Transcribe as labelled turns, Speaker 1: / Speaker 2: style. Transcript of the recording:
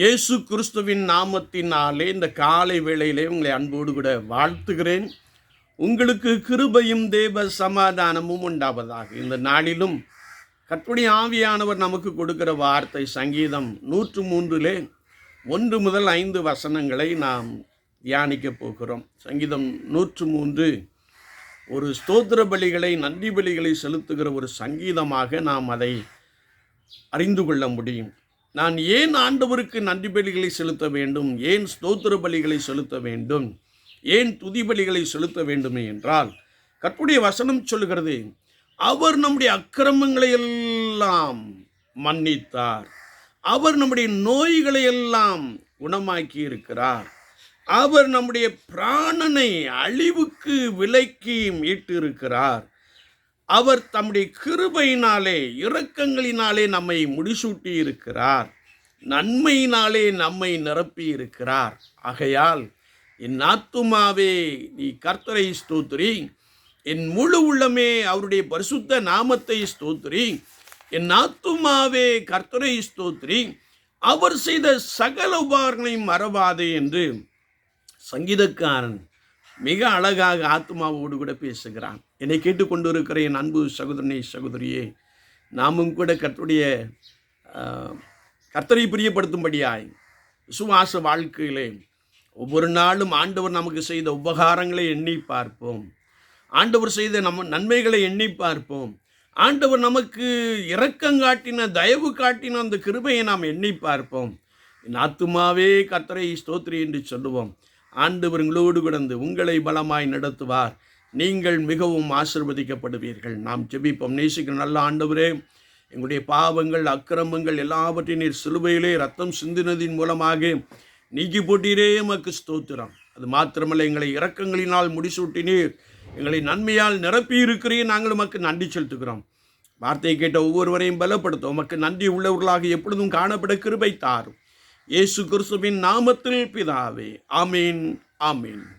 Speaker 1: இயேசு கிறிஸ்துவின் நாமத்தினாலே இந்த காலை வேளையிலே உங்களை அன்போடு கூட வாழ்த்துகிறேன். உங்களுக்கு கிருபையும் தேவ சமாதானமும் உண்டாவதாக. இந்த நாளிலும் கற்புடைய ஆவியானவர் நமக்கு கொடுக்கிற வார்த்தை சங்கீதம் நூற்று மூன்றிலே ஒன்று முதல் ஐந்து வசனங்களை நாம் தியானிக்கப் போகிறோம். சங்கீதம் நூற்று மூன்று ஒரு ஸ்தோத்திர பலிகளை நன்றி பலிகளை செலுத்துகிற ஒரு சங்கீதமாக நாம் அதை அறிந்து கொள்ள முடியும். நான் ஏன் ஆண்டவருக்கு நன்றி பலிகளை செலுத்த வேண்டும்? ஏன் ஸ்தோத்திர பலிகளை செலுத்த வேண்டும்? ஏன் துதி பலிகளை செலுத்த வேண்டுமே என்றால் கற்புடைய வசனம் சொல்லுகிறது அவர் நம்முடைய அக்கிரமங்களை எல்லாம் மன்னித்தார். அவர் நம்முடைய நோய்களை எல்லாம் குணமாக்கி இருக்கிறார் அவர் நம்முடைய பிராணனை அழிவுக்கு விலைக்கு மீட்டிருக்கிறார். அவர் தம்முடைய கிருபையினாலே இரக்கங்களினாலே நம்மை முடிசூட்டி இருக்கிறார் நன்மையினாலே நம்மை நிரப்பி இருக்கிறார் ஆகையால் என் ஆத்துமாவே நீ கர்த்தரை ஸ்தோத்திரி. என் முழு உள்ளமே அவருடைய பரிசுத்த நாமத்தை ஸ்தோத்திரி. என் ஆத்துமாவே கர்த்தரை ஸ்தோத்திரி. அவர் செய்த சகல உபகாரங்களையும் மறவாதே என்று சங்கீதக்காரன் மிக அழகாக ஆத்மாவோடு கூட பேசுகிறான். என்னை கேட்டுக்கொண்டு இருக்கிற என் அன்பு சகோதரனே சகோதரியே நாமும் கூட கர்த்தருடைய கர்த்தரை பிரியப்படுத்தும்படியாய் விசுவாச வாழ்க்கையிலே ஒவ்வொரு நாளும் ஆண்டவர் நமக்கு செய்த உபகாரங்களை எண்ணி பார்ப்போம். ஆண்டவர் செய்த நம்ம நன்மைகளை எண்ணி பார்ப்போம். ஆண்டவர் நமக்கு இரக்கம் காட்டின தயவு காட்டின அந்த கிருபையை நாம் எண்ணி பார்ப்போம். என் ஆத்துமாவே கர்த்தரை ஸ்தோத்ரி என்று சொல்லுவோம். ஆண்டவர் உங்களோடு கிடந்து உங்களை பலமாய் நடத்துவார். நீங்கள் மிகவும் ஆசிர்வதிக்கப்படுவீர்கள். நாம் ஜெபிப்போம். நேசிக்கிற நல்ல ஆண்டவரே எங்களுடைய பாவங்கள் அக்கிரமங்கள் எல்லாவற்றையும் நீர் சிலுவையிலே ரத்தம் சிந்தினதின் மூலமாக நீக்கி போட்டீரே. எமக்கு ஸ்தோத்திரம். அது மாத்திரமல்ல எங்களை இரக்கங்களினால் முடிசூட்டினீர். எங்களை நன்மையால் நிரப்பி இருக்கிறீர் நாங்கள் உமக்கு நன்றி செலுத்துகிறோம். வார்த்தையை கேட்ட ஒவ்வொருவரையும் பலப்படுத்தும் உமக்கு நன்றி உள்ளவர்களாக எப்பொழுதும் காணப்பட கிருபை தாரும். இயேசு கிறிஸ்துவின் நாமத்தில் பிதாவே. ஆமீன் ஆமீன்.